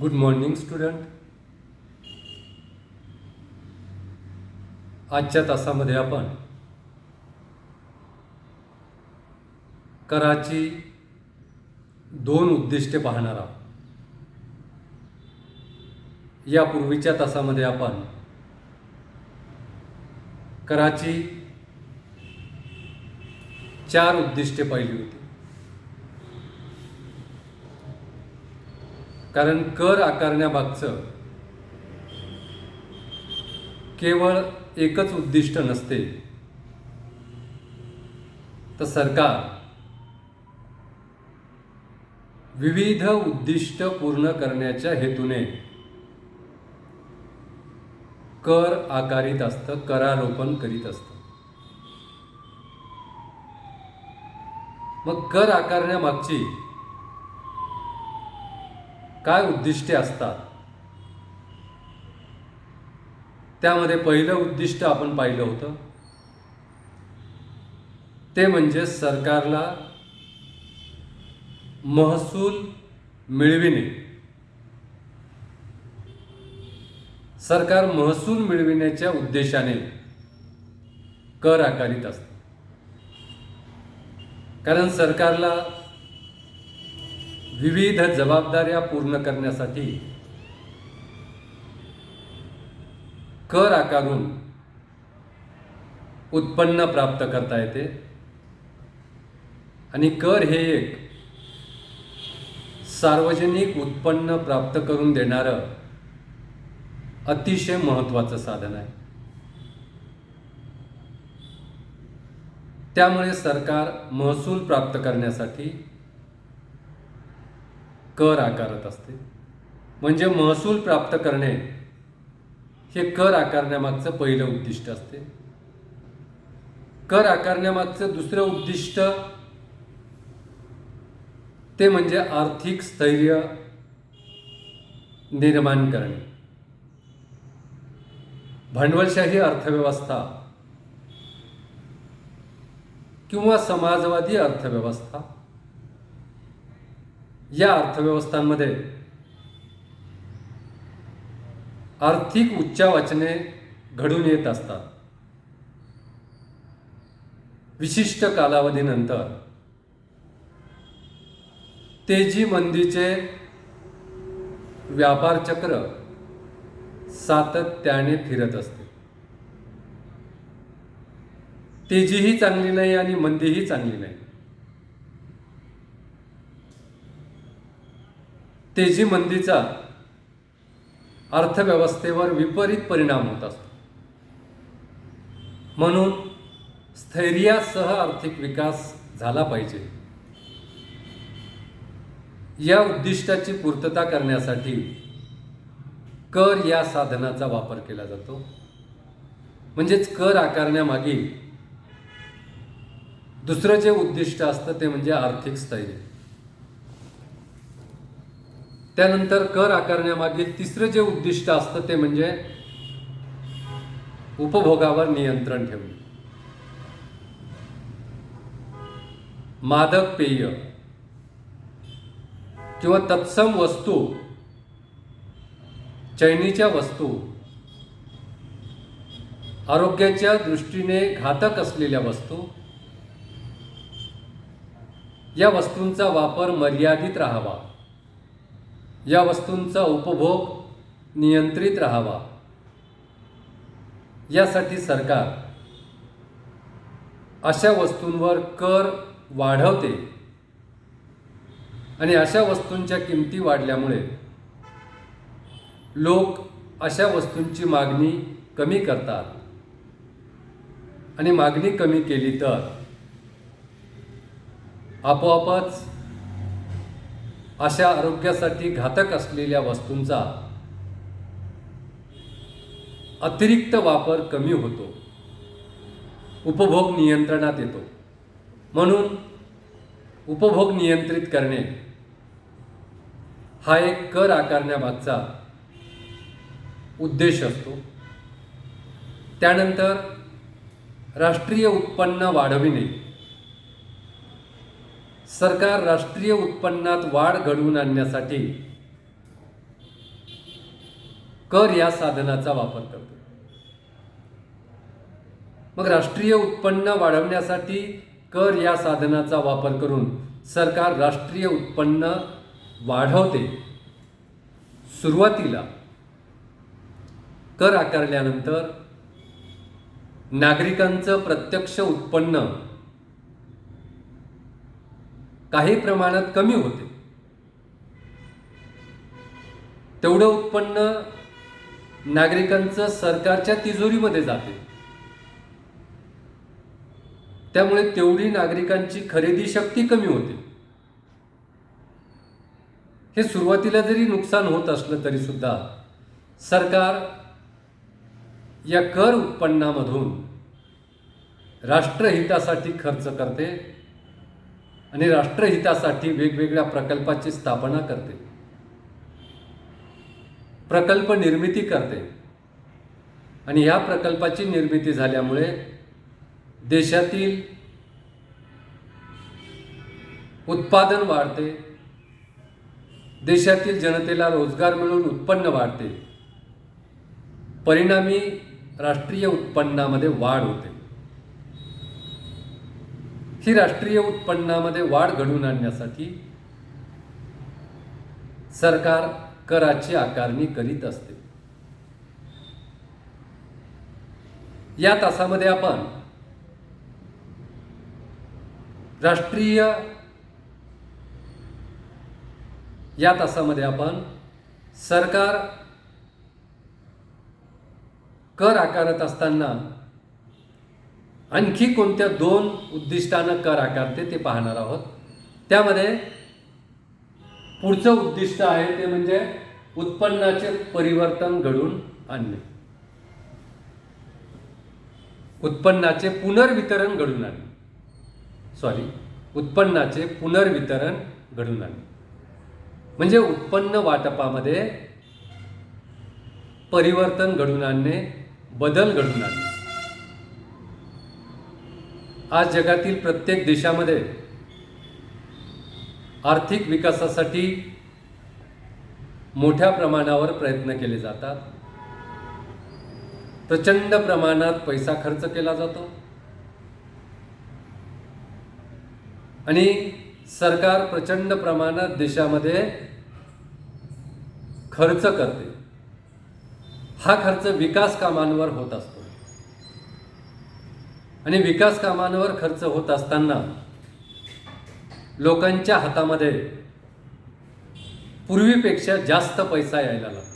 Good morning student आजच्या तासामध्ये आपण कराची दोन उद्दिष्टे पाहणार आहोत. यापूर्वीच्या तासामध्ये आपण कराची चार उद्दिष्टे पाहिली होती. कारण कर आकारण्यामागचं केवळ एकच उद्दिष्ट नसते. तर सरकार विविध उद्दिष्ट पूर्ण करण्याच्या हेतूने कर आकारित असतं करारोपण करीत असतं. मग कर आकारण्यामागची काय उद्दिष्टे असतात? त्यामध्ये पहिलं उद्दिष्ट आपण पाहिलं होतं. ते म्हणजे सरकारला महसूल मिळविणे. सरकार महसूल मिळविण्याच्या उद्देशाने कर आकारित असते. कारण सरकारला विविध जबाबदाऱ्या पूर्ण करण्यासाठी कर आकारून उत्पन्न प्राप्त करता येते. आणि कर हे एक सार्वजनिक उत्पन्न प्राप्त करून देणारं अतिशय महत्त्वाचं साधन आहे. त्यामुळे सरकार महसूल प्राप्त करण्यासाठी कर आकारत असते. म्हणजे महसूल प्राप्त करणे हे कर आकारण्यामागचं पहिलं उद्दिष्ट असते. कर आकारण्यामागचं दुसरं उद्दिष्ट ते म्हणजे आर्थिक स्थैर्य निर्माण करणे. भांडवलशाही अर्थव्यवस्था किंवा समाजवादी अर्थव्यवस्था या अर्थव्यवस्थांमध्ये आर्थिक उच्चावाचने घडून येत असतात. विशिष्ट कालावधीनंतर तेजी मंदीचे व्यापार चक्र सातत्याने फिरत असते. तेजीही चांगली नाही आणि मंदीही चांगली नाही. तेजी मंदीचा अर्थव्यवस्थेवर विपरीत परिणाम होत असतो. म्हणून स्थैर्यासह आर्थिक विकास झाला पाहिजे. या उद्दिष्टाची पूर्तता करण्यासाठी कर या साधनाचा वापर केला जातो. म्हणजेच कर आकारण्यामागील दुसरं जे उद्दिष्ट असतं ते म्हणजे आर्थिक स्थैर्य. त्यानंतर कर आकारण्यामागे तिसरं जे उद्दिष्ट असतं ते म्हणजे उपभोगावर नियंत्रण ठेवणे. मादक पेय किंवा तत्सम वस्तू चैनीच्या वस्तू आरोग्याच्या दृष्टीने घातक असलेल्या वस्तू या वस्तूंचा वापर मर्यादित राहावा. या वस्तूंचा उपभोग नियंत्रित राहावा. यासाठी सरकार अशा वस्तूंवर कर वाढवते आणि अशा वस्तूंच्या किमती वाढल्यामुळे लोक अशा वस्तूंची मागणी कमी करतात. आणि मागणी कमी केली तर आपोआपच अशा आरोग्यासाठी घातक असलेल्या वस्तूंचा अतिरिक्त वापर कमी होतो. उपभोग नियंत्रणात येतो. म्हणून उपभोग नियंत्रित करणे हा एक कर आकारण्याबाबतचा उद्देश असतो. त्यानंतर राष्ट्रीय उत्पन्न वाढविणे. सरकार राष्ट्रीय उत्पन्नात वाढ घडवून आणण्यासाठी कर या साधनाचा वापर करतो. मग राष्ट्रीय उत्पन्न वाढवण्यासाठी कर या साधनाचा वापर करून सरकार राष्ट्रीय उत्पन्न वाढवते. सुरुवातीला कर आकारल्यानंतर नागरिकांचं प्रत्यक्ष उत्पन्न काही प्रमाणात कमी होते. तेवढं उत्पन्न नागरिकांचं सरकारच्या तिजोरीमध्ये जाते. त्यामुळे तेवढी नागरिकांची खरेदी शक्ती कमी होते. हे सुरुवातीला जरी नुकसान होत असलं तरी सुद्धा सरकार या कर उत्पन्नामधून राष्ट्रहितासाठी खर्च करते. आणि राष्ट्रहितासाठी वेगवेगळ्या प्रकल्पाची स्थापना करते. प्रकल्प निर्मिती करते. आणि या प्रकल्पाची निर्मिती झाल्यामुळे देशातील उत्पादन वाढते. देशातील जनतेला रोजगार मिळून उत्पन्न वाढते. परिणामी राष्ट्रीय उत्पन्नामध्ये वाढ होते. ही राष्ट्रीय उत्पन्नामध्ये वाढ घडवून आणण्यासाठी सरकार कराची आकारणी करीत असते. या तासामध्ये आपण राष्ट्रीय या तासामध्ये आपण सरकार कर आकारत असताना आणखी कोणत्या दोन उद्दिष्टानं कर आकारते ते पाहणार आहोत. त्यामध्ये पुढचं उद्दिष्ट आहे ते म्हणजे उत्पन्नाचे परिवर्तन घडून आणणे. उत्पन्नाचे पुनर्वितरण घडून आणणे. सॉरी उत्पन्नाचे पुनर्वितरण घडून आणणे. म्हणजे उत्पन्न वाटपामध्ये परिवर्तन घडून आणणे बदल घडून आणणे. आज जगातील प्रत्येक देशामध्ये आर्थिक विकासासाठी मोठ्या प्रमाणावर प्रयत्न केले जातात. प्रचंड प्रमाणात पैसा खर्च केला जातो. आणि सरकार प्रचंड प्रमाणात देशामध्ये खर्च करते. हा खर्च विकास कामांवर होत असतो. आणि विकास कामांवर खर्च होत असताना लोकांच्या हातामध्ये पूर्वीपेक्षा जास्त पैसा यायला लागतो.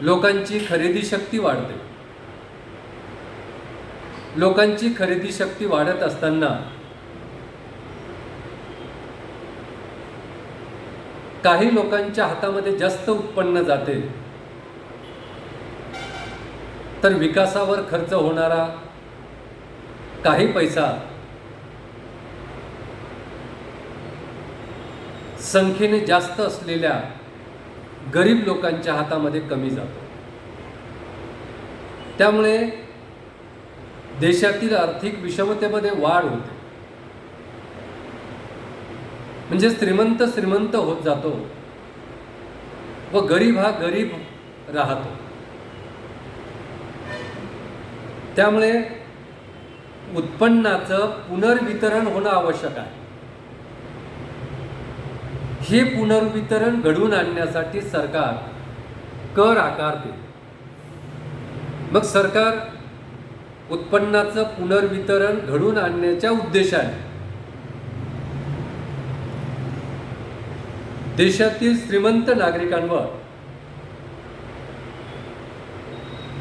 लोकांची खरेदी शक्ती वाढते. लोकांची खरेदी शक्ती वाढत असताना काही लोकांच्या हातामध्ये जास्त उत्पन्न जाते. तर विकासावर खर्च होणारा काही पैसा संख्येने जास्त असलेल्या गरीब लोकांच्या हातामध्ये कमी जातो. त्यामुळे देशातील आर्थिक विषमतेमध्ये वाढ होते. म्हणजे श्रीमंत श्रीमंत होत जातो व गरीब हा गरीब राहतो. त्यामुळे उत्पन्नाचं पुनर्वितरण होणं आवश्यक आहे. हे पुनर्वितरण घडवून आणण्यासाठी सरकार कर आकारते मग सरकार उत्पन्नाचं पुनर्वितरण घडवून आणण्याच्या उद्देशाने देशातील श्रीमंत नागरिकांवर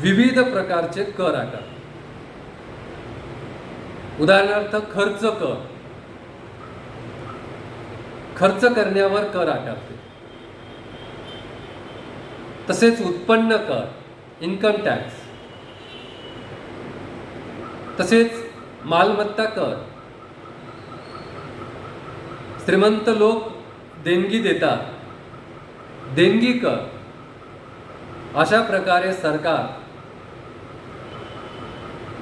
विविध प्रकारचे कर आकारते. उदाहरणार्थ खर्च कर. खर्च करण्यावर कर आकारते. तसेच उत्पन्न कर इन्कम टॅक्स तसेच मालमत्ता कर. श्रीमंत लोक देणगी देतात. देणगी कर. अशा प्रकारे सरकार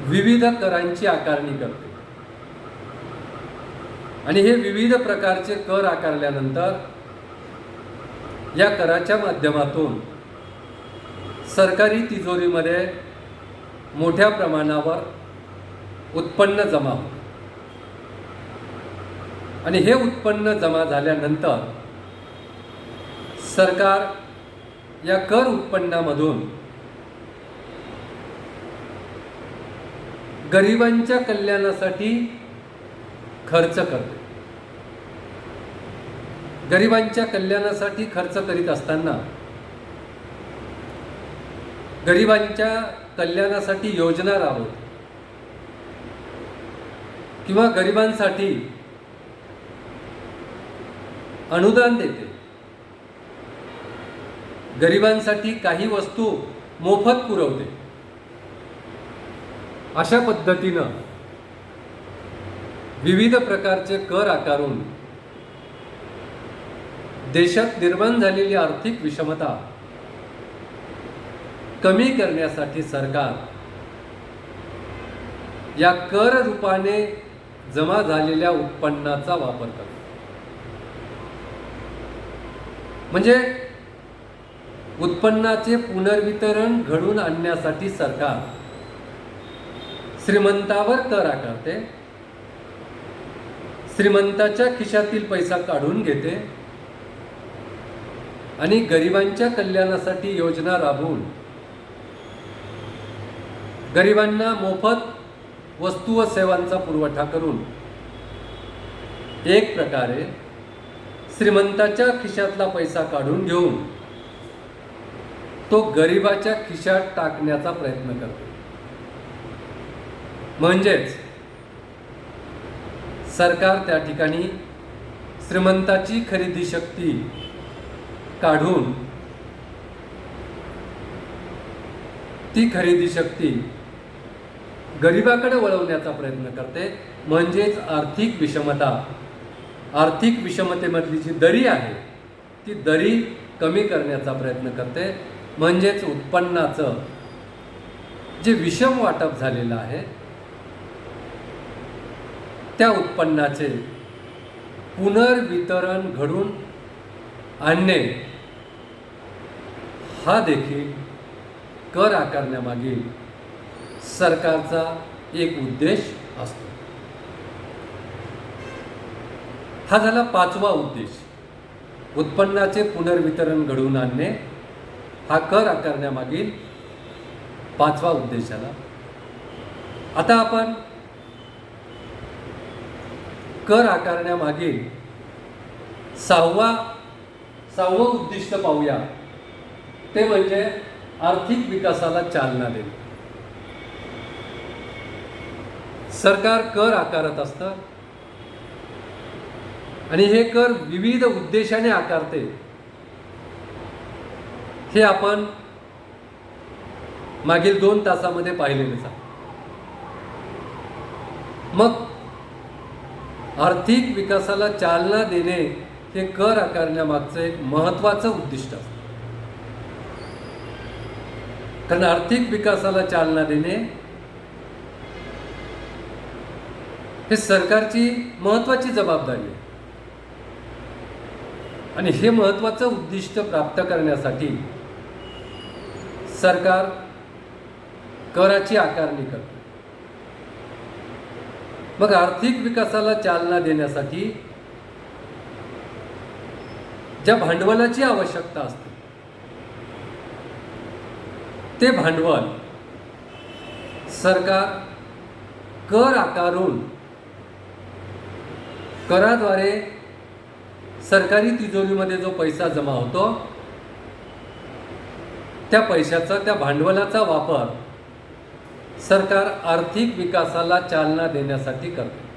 विविध करांची आकारणी करते. आणि हे विविध प्रकारचे कर आकारल्यानंतर या कराच्या माध्यमातून सरकारी तिजोरीमध्ये मोठ्या प्रमाणावर उत्पन्न जमा होते. आणि हे उत्पन्न जमा झाल्यानंतर सरकार या कर उत्पन्नामधून गरिबांच्या कल्याणासाठी खर्च करते. गरिबांच्या कल्याणासाठी खर्च करीत असताना गरिबांच्या कल्याणासाठी योजना राबवते. किंवा गरिबांसाठी अनुदान देते. गरिबांसाठी काही वस्तू मोफत पुरवते. अशा पद्धतीनं विविध प्रकारचे कर आकारून देशात निर्माण झालेली आर्थिक विषमता कमी करण्यासाठी सरकार या कर रूपाने जमा झालेल्या उत्पन्नाचा वापर करतो. म्हणजे उत्पन्नाचे पुनर्वितरण घडून आणण्यासाठी सरकार श्रीमंतावर कर आकारते. श्रीमंताच्या खिशातील पैसा काढून घेते. आणि गरिबांच्या कल्याणासाठी योजना राबवून गरिबांना मोफत वस्तू व सेवांचा पुरवठा करून एक प्रकारे श्रीमंताच्या खिशातला पैसा काढून घेऊन तो गरिबाच्या खिशात टाकण्याचा प्रयत्न करतो. म्हणजेच सरकार त्या ठिकाणी श्रीमंताची खरेदी शक्ती काढून ती खरेदी शक्ती गरिबाकडे वळवण्याचा प्रयत्न करते. म्हणजेच आर्थिक विषमता. आर्थिक विषमतेमधली जी दरी आहे ती दरी कमी करण्याचा प्रयत्न करते. म्हणजेच उत्पन्नाचं जे विषम वाटप झालेलं आहे त्या उत्पन्नाचे पुनर्वितरण घडून आणणे हा देखील कर आकारण्यामागील सरकारचा एक उद्देश असतो. हा झाला पाचवा उद्देश. उत्पन्नाचे पुनर्वितरण घडवून आणणे हा कर आकारण्यामागील पाचवा उद्देश झाला. आता आपण कर आकारण्यामागील सहावा सहावं उद्दिष्ट पाहूया. ते म्हणजे आर्थिक विकासाला चालना देणे. सरकार कर आकारत असतं आणि हे कर विविध उद्देशाने आकारते. हे आपण मागील दोन तासामध्ये पाहिलेलेच आहे मग आर्थिक विकासाला चालना देणे हे कर आकारण्यामागचं एक महत्त्वाचं उद्दिष्ट असतं. कारण आर्थिक विकासाला चालना देणे हे सरकारची महत्त्वाची जबाबदारी आहे. आणि हे महत्त्वाचं उद्दिष्ट प्राप्त करण्यासाठी सरकार कराची आकारणी करते. मग आर्थिक विकासाला चालना देण्यासाठी ज्या भांडवलाची आवश्यकता असते ते भांडवल सरकार कर आकारून कराद्वारे सरकारी तिजोरीमध्ये जो पैसा जमा होतो त्या पैशाचा त्या भांडवलाचा वापर सरकार आर्थिक विकासाला चालना देण्यासाठी करते.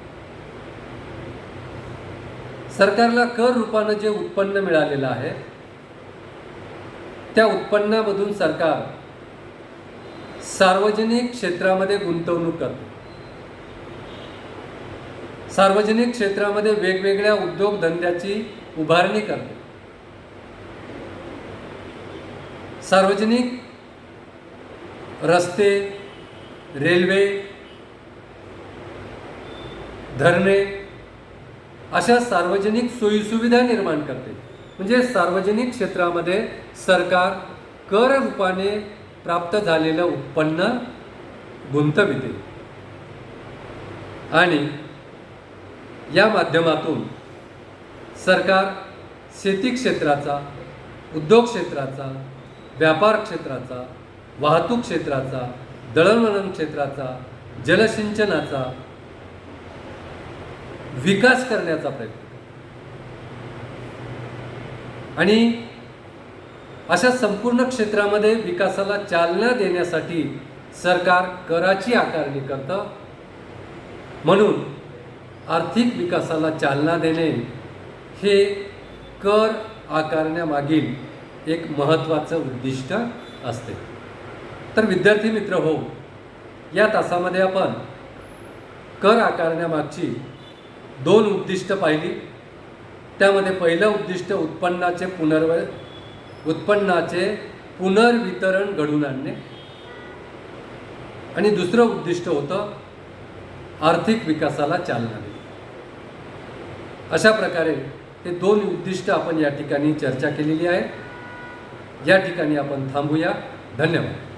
सरकारला कर रूपानं जे उत्पन्न मिळालेलं आहे त्या उत्पन्नामधून सरकार सार्वजनिक क्षेत्रामध्ये गुंतवणूक करते. सार्वजनिक क्षेत्रामध्ये वेगवेगळ्या उद्योगधंद्याची उभारणी करते. सार्वजनिक रस्ते रेल्वे धरणे अशा सार्वजनिक सोयीसुविधा निर्माण करते. म्हणजे सार्वजनिक क्षेत्रामध्ये सरकार कर रूपाने प्राप्त झालेलं उत्पन्न गुंतविते. आणि या माध्यमातून सरकार शेती क्षेत्राचा उद्योग क्षेत्राचा व्यापार क्षेत्राचा वाहतूक क्षेत्राचा दळणवळण क्षेत्राचा जलसिंचनाचा विकास करण्याचा प्रयत्न. आणि अशा संपूर्ण क्षेत्रामध्ये विकासाला चालना देण्यासाठी सरकार कराची आकारणी करतं. म्हणून आर्थिक विकासाला चालना देणे हे कर आकारण्यामागील एक महत्त्वाचं उद्दिष्ट असते. तर विद्यार्थी मित्र हो या तासामध्ये आपण कर आकारण्यामागची दोन उद्दिष्ट पाहिली. त्यामध्ये पहिलं उद्दिष्ट उत्पन्नाचे पुनर्व उत्पन्नाचे पुनर्वितरण घडून आणणे. आणि दुसरं उद्दिष्ट होतं आर्थिक विकासाला चालना देणे. अशा प्रकारे ते दोन उद्दिष्ट आपण या ठिकाणी चर्चा केलेली आहे. या ठिकाणी आपण थांबूया. धन्यवाद.